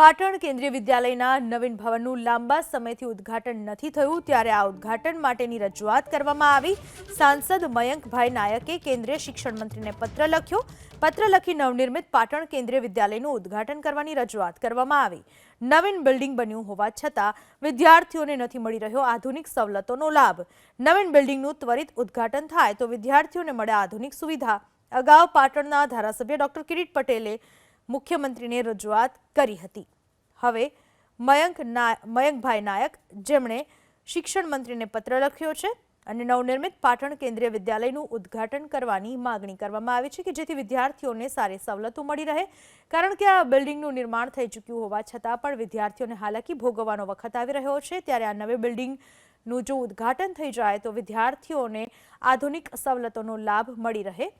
પાટણ કેન્દ્રીય વિદ્યાલયના નવીન ભવનનું લાંબા સમયથી ઉદ્ઘાટન નથી થયું, ત્યારે આ ઉદ્ઘાટન માટેની રજૂઆત કરવામાં આવી. સાંસદ મયંકભાઈ નાયકે કેન્દ્રીય શિક્ષણ મંત્રીને પત્ર લખ્યો. પત્ર લખી નવનિર્મિત પાટણ કેન્દ્રીય વિદ્યાલયનું ઉદ્ઘાટન કરવાની રજૂઆત કરવામાં આવી. નવીન બિલ્ડિંગ બન્યું હોવા છતાં વિદ્યાર્થીઓને નથી મળી રહ્યો આધુનિક સવલતોનો લાભ. નવીન બિલ્ડિંગનું ત્વરિત ઉદ્ઘાટન થાય તો વિદ્યાર્થીઓને મળે આધુનિક સુવિધા. અગાઉ પાટણના ધારાસભ્ય ડોક્ટર કિરીટ પટેલે મુખ્યમંત્રીને રજૂઆત કરી હતી. હવે મયંક મયંકભાઈ નાયક, જેમણે શિક્ષણ મંત્રીને પત્ર લખ્યો છે અને નવનિર્મિત પાટણ કેન્દ્રીય વિદ્યાલયનું ઉદ્ઘાટન કરવાની માગણી કરવામાં આવી છે કે જેથી વિદ્યાર્થીઓને સારી સવલતો મળી રહે. કારણ કે આ બિલ્ડિંગનું નિર્માણ થઈ ચૂક્યું હોવા છતાં પણ વિદ્યાર્થીઓને હાલાકી ભોગવવાનો વખત આવી રહ્યો છે. ત્યારે આ નવી બિલ્ડિંગનું જો ઉદ્ઘાટન થઈ જાય તો વિદ્યાર્થીઓને આધુનિક સવલતોનો લાભ મળી રહે.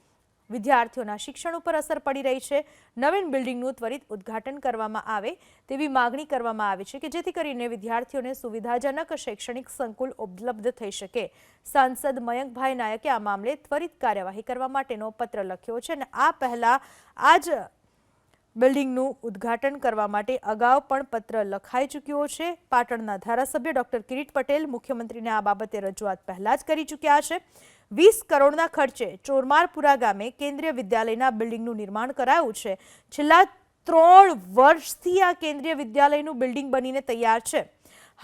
વિદ્યાર્થીઓના શિક્ષણ ઉપર અસર પડી રહી છે. નવીન બિલ્ડિંગનું ત્વરિત ઉદ્ઘાટન કરવામાં આવે તેવી માગણી કરવામાં આવી છે કે જેથી કરીને વિદ્યાર્થીઓને સુવિધાજનક શૈક્ષણિક સંકુલ ઉપલબ્ધ થઈ શકે. સાંસદ મયંકભાઈ નાયકે આ મામલે ત્વરિત કાર્યવાહી કરવા માટેનો પત્ર લખ્યો છે અને આ પહેલા આ જ બિલ્ડિંગનું ઉદ્ઘાટન કરવા માટે અગાઉ પણ પત્ર લખાઈ ચૂક્યો છે. પાટણના ધારાસભ્ય ડોક્ટર કિરીટ પટેલ મુખ્યમંત્રીને આ બાબતે રજૂઆત પહેલા જ કરી ચૂક્યા છે. વીસ કરોડના ખર્ચે ચોરમારપુરા ગામે કેન્દ્રીય વિદ્યાલયના બિલ્ડિંગનું નિર્માણ કરાયું છે. છેલ્લા ત્રણ વર્ષથી આ કેન્દ્રીય વિદ્યાલયનું બિલ્ડિંગ બનીને તૈયાર છે.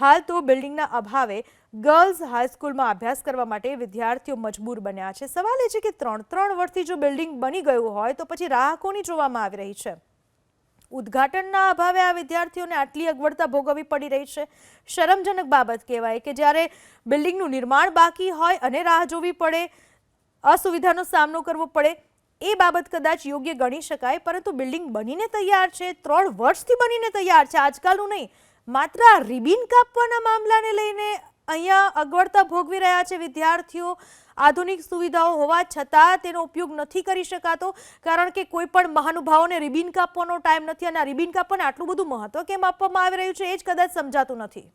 હાલ તો બિલ્ડિંગના અભાવે ગર્લ્સ હાઈસ્કૂલમાં અભ્યાસ કરવા માટે વિદ્યાર્થીઓ મજબૂર બન્યા છે. સવાલ એ છે કે ત્રણ ત્રણ વર્ષથી જો બિલ્ડિંગ બની ગયું હોય તો પછી રાહ કોની જોવામાં આવી રહી છે. ઉદ્ઘાટનના અભાવે આ વિદ્યાર્થીઓને આટલી અગવડતા ભોગવવી પડી રહી છે. શરમજનક બાબત કહેવાય કે જ્યારે બિલ્ડિંગનું નિર્માણ બાકી હોય અને રાહ જોવી પડે, અસુવિધાનો સામનો કરવો પડે, એ બાબત કદાચ યોગ્ય ગણી શકાય, પરંતુ બિલ્ડિંગ બનીને તૈયાર છે, ત્રણ વર્ષથી બનીને તૈયાર છે, આજકાલનું નહીં. માત્ર આ રિબિન કાપવાના મામલાને લઈને અહીંયા અગવડતા ભોગવી રહ્યા છે વિદ્યાર્થીઓ. આધુનિક સુવિધાઓ હોવા છતાં તેનો ઉપયોગ નથી કરી શકાતો, કારણ કે કોઈ પણ મહાનુભાવોને રિબિન કાપવાનો ટાઈમ નથી અને આ રિબિન કાપવાને આટલું બધું મહત્વ કેમ આપવામાં આવી રહ્યું છે એ જ કદાચ સમજાતું નથી.